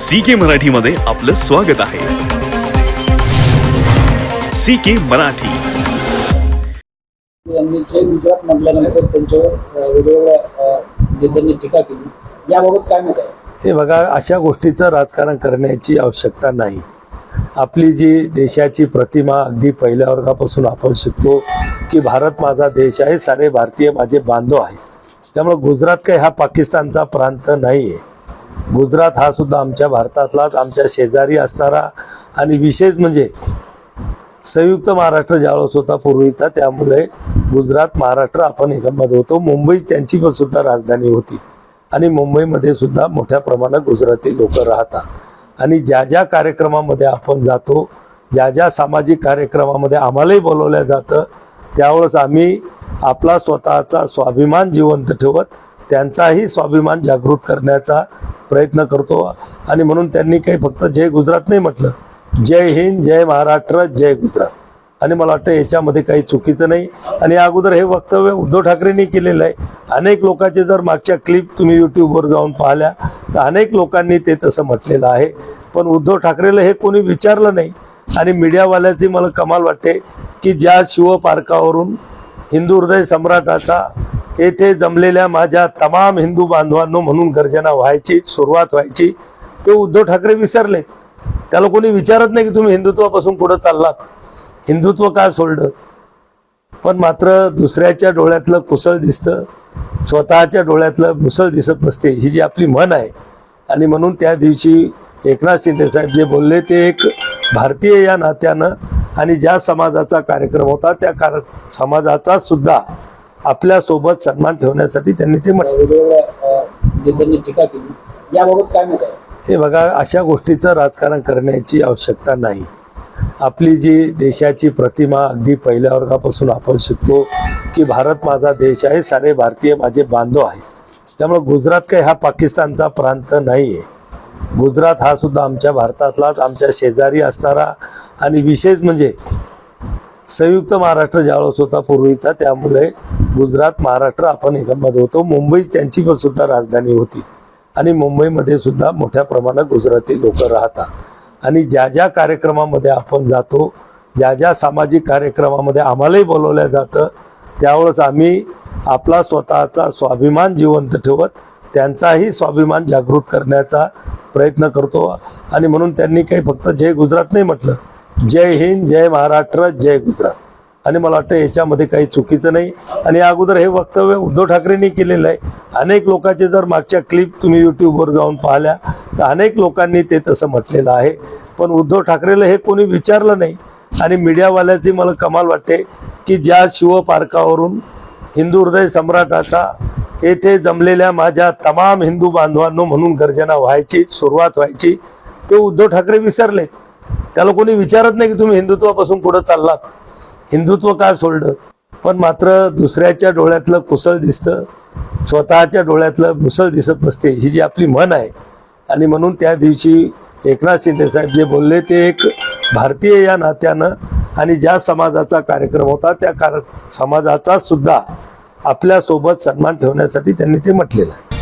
C K Marathi मध्ये आपलं स्वागत आहे. C K Marathi. यांनी जय गुजरात म्हटल्यानंतर त्यांच्यावर वेगवेगळ्या नेत्यांनी टीका केली. याबाबत काय मत आहे? हे बघा अशा गोष्टीचं राजकारण करण्याची आवश्यकता नाही. आपली जी देशाची प्रतिमा अगदी पहिल्या वर्गापासून आपण शिकतो की भारत माझा देश आहे सारे भारतीय माझे बांधव आहे त्यामुळे गुजरात काही हा पाकिस्तानचा प्रांत नाही आहे गुजरात हा सुद्धा आमच्या भारतातलाच आमच्या शेजारी असणारा आणि विशेष म्हणजे संयुक्त महाराष्ट्र ज्यावेळेस होता पूर्वीचा त्यामुळे गुजरात महाराष्ट्र आपण एकमत होतो. मुंबई त्यांची पण सुद्धा राजधानी होती. आणि मुंबईमध्ये सुद्धा मोठ्या प्रमाणात गुजराती लोक राहतात. आणि ज्या ज्या कार्यक्रमामध्ये आपण जातो ज्या ज्या सामाजिक कार्यक्रमामध्ये आम्हालाही बोलवलं जातं त्यावेळेस आम्ही आपला स्वतःचा स्वाभिमान जिवंत ठेवत त्यांचाही स्वाभिमान जागृत करण्याचा प्रयत्न करतो. आणि म्हणून त्यांनी काही फक्त जय गुजरात नाही म्हटलं. जय हिंद जय महाराष्ट्र जय गुजरात. आणि मला वाटतं याच्यामध्ये काही चुकीचं नाही. आणि अगोदर हे वक्तव्य उद्धव ठाकरेंनी केलेलं आहे. अनेक लोकांचे जर मागच्या क्लिप तुम्ही यूट्यूबवर जाऊन पाहिल्या तर अनेक लोकांनी ते तसं म्हटलेलं आहे. पण उद्धव ठाकरेला हे कोणी विचारलं नाही. आणि मीडियावाल्याची मला कमाल वाटते की ज्या शिवपार्कावरून हिंदू हृदय सम्राटाचा येथे जमलेल्या माझ्या तमाम हिंदू बांधवांनो म्हणून गर्जना व्हायची सुरुवात व्हायची. ते उद्धव ठाकरे विसरले. त्याला कोणी विचारत नाही की तुम्ही हिंदुत्वापासून पुढे चाललात. हिंदुत्व का सोडलं? पण मात्र दुसऱ्याच्या डोळ्यातलं कुसळ दिसतं. स्वतःच्या डोळ्यातलं मुसळ दिसत नसते. ही जी आपली म्हण आहे. आणि म्हणून त्या दिवशी एकनाथ शिंदे साहेब जे बोलले ते एक भारतीय या नात्यानं आणि ज्या समाजाचा कार्यक्रम होता त्या कार समाजाचा सुद्धा आपल्यासोबत सन्मान ठेवण्यासाठी त्यांनी ते म्हटलं. टीका केली. याबाबत काय आहे? हे बघा अशा गोष्टीचं राजकारण करण्याची आवश्यकता नाही. आपली जी देशाची प्रतिमा अगदी पहिल्या वर्गापासून आपण शिकतो की भारत माझा देश आहे सारे भारतीय माझे बांधव आहे त्यामुळे गुजरात काही हा पाकिस्तानचा प्रांत नाही आहे गुजरात हा सुद्धा आमच्या भारतातलाच आमच्या शेजारी असणारा आणि विशेष म्हणजे संयुक्त महाराष्ट्र ज्यावेळेस होता पूर्वीचा त्यामुळे गुजरात महाराष्ट्र आपण एकामध्ये होतो. मुंबई त्यांची पण सुद्धा राजधानी होती. आणि मुंबईमध्ये सुद्धा मोठ्या प्रमाणात गुजराती लोक राहतात. आणि ज्या ज्या कार्यक्रमामध्ये आपण जातो ज्या ज्या सामाजिक कार्यक्रमामध्ये आम्हालाही बोलवलं जातं त्यावेळेस आम्ही आपला स्वतःचा स्वाभिमान जिवंत ठेवत त्यांचाही स्वाभिमान जागृत करण्याचा प्रयत्न करतो. आणि म्हणून त्यांनी काही फक्त जय गुजरात नाही म्हटलं जय हिंद जय महाराष्ट्र जय गुजरात. आणि मला वाटतं याच्यामध्ये काही चुकीचं नाही. आणि अगोदर हे वक्तव्य उद्धव ठाकरेंनी केलेलं आहे. अनेक लोकांचे जर मागच्या क्लिप तुम्ही यूट्यूबवर जाऊन पाहिल्या तर अनेक लोकांनी ते तसं म्हटलेलं आहे. पण उद्धव ठाकरेला हे कोणी विचारलं नाही. आणि मीडियावाल्याची मला कमाल वाटते की ज्या शिवपार्कावरून हिंदू हृदय सम्राटाचा येथे जमलेल्या माझ्या तमाम हिंदू बांधवांनो म्हणून गर्जना व्हायची सुरुवात व्हायची ते उद्धव ठाकरे विसरले त्याला कोणी विचारत नाही की तुम्ही हिंदुत्वापासून पुढे चाललात. हिंदुत्व का सोडलं? पण मात्र दुसऱ्याच्या डोळ्यातलं कुसळ दिसतं. स्वतःच्या डोळ्यातलं मुसळ दिसत नसते. ही जी आपली म्हण आहे. आणि म्हणून त्या दिवशी एकनाथ शिंदे साहेब जे बोलले ते एक भारतीय या नात्यानं आणि ज्या समाजाचा कार्यक्रम होता त्या कार समाजाचा सुद्धा आपल्यासोबत सन्मान ठेवण्यासाठी त्यांनी ते म्हटलेलं आहे.